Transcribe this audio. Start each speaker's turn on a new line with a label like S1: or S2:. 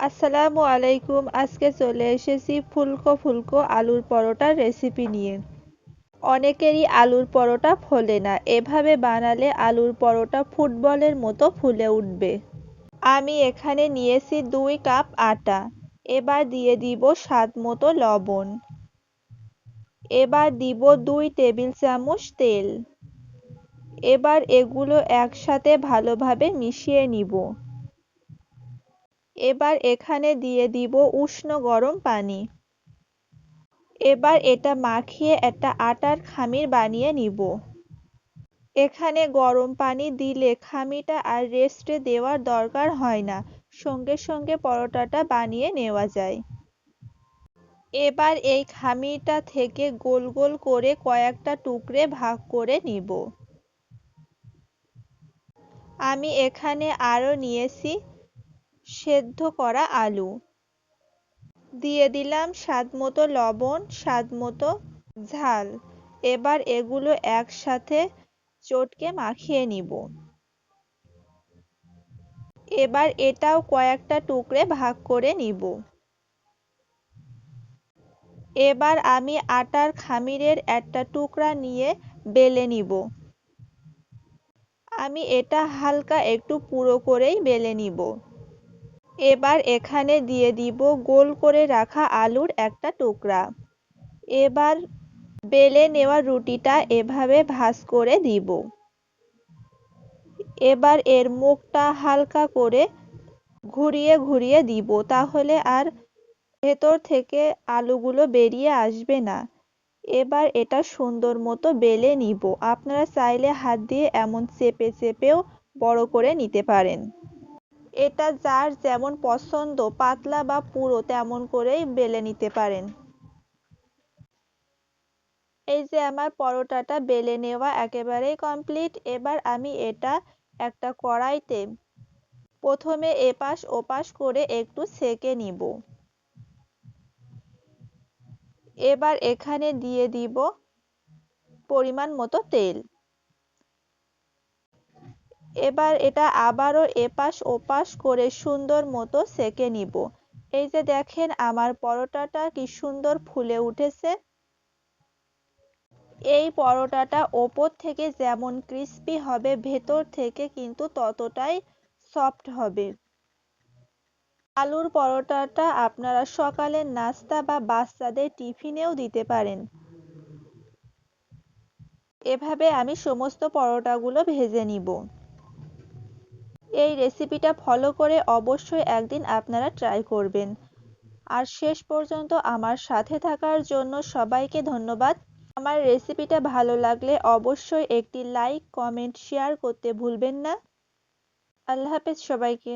S1: আসসালামু আলাইকুম। আজকে চলে এসেছি ফুলকো ফুলকো আলুর পরোটার রেসিপি নিয়ে। অনেকেরই আলুর পরোটা ফোলে না। এভাবে বানালে আলুর পরোটা ফুটবলের মতো ফুলে উঠবে। আমি এখানে নিয়েছি দুই কাপ আটা। এবার দিয়ে দিব স্বাদ মতো লবণ। এবার দিব দুই টেবিল চামচ তেল। এবার এগুলো একসাথে ভালোভাবে মিশিয়ে নিব। এবার এখানে দিয়ে দিব উষ্ণ গরম পানি। এবার এটা মাখিয়ে একটা আটার খামির বানিয়ে নিব। এখানে গরম পানি দিলে খামিটা আর রেস্টে দেওয়ার দরকার হয় না, সঙ্গে সঙ্গে পরোটাটা বানিয়ে নেওয়া যায়। এবার এই খামিটা থেকে গোল গোল করে কয়েকটা টুকরে ভাগ করে নিব। আমি এখানে আরও নিয়েছি সেদ্ধ করা আলু। দিয়ে দিলাম স্বাদ মতো লবণ, স্বাদ মতো ঝাল। এবার এগুলো একসাথে চটকে মাখিয়ে নিব। এবার এটাও কয়েকটা টুকরে ভাগ করে নিব। এবার আমি আটার খামিরের একটা টুকরা নিয়ে বেলে নিব। আমি এটা হালকা একটু পুরো করেই বেলে নিব। এবার এখানে দিয়ে দিব গোল করে রাখা আলুর একটা টুকরা। এবার বেলে নেওয়া রুটিটা এভাবে ভাজ করে দিব। এবার এর মুখটা হালকা করে ঘুরিয়ে ঘুরিয়ে দিব, তাহলে আর ভেতর থেকে আলুগুলো বেরিয়ে আসবে না। এবার এটা সুন্দর মতো বেলে নিব। আপনারা চাইলে হাত দিয়ে এমন চেপে চেপেও বড় করে নিতে পারেন। এটা যার যেমন পছন্দ, পাতলা বা পুরো তেমন করেই বেলে নিতে পারেন। এই যে আমার পরোটাটা বেলে নেওয়া একেবারেই কমপ্লিট এবার আমি এটা একটা কড়াইতে প্রথমে এপাশ ওপাশ করে একটু সেকে নিব। এবার এখানে দিয়ে দিব পরিমাণ মতো তেল। এবার এটা আবারও এপাশ ওপাশ করে সুন্দর মতো সেকে নিব। এই যে দেখেন আমার পরোটাটা কি সুন্দর ফুলে উঠেছে। এই পরোটাটা ওপর থেকে যেমন ক্রিস্পি হবে, ভেতর থেকে কিন্তু ততটাই সফট হবে। আলুর পরোটাটা আপনারা সকালের নাস্তা বা বাচ্চাদের টিফিনেও দিতে পারেন। এভাবে আমি সমস্ত পরোটাগুলো ভেজে নিব। এই রেসিপিটা ফলো করে অবশ্যই একদিন আপনারা ট্রাই করবেন। আর শেষ পর্যন্ত আমার সাথে থাকার জন্য সবাইকে ধন্যবাদ। আমার রেসিপিটা ভালো লাগলে অবশ্যই একটি লাইক কমেন্ট শেয়ার করতে ভুলবেন না। আল্লাহ হাফেজ সবাইকে।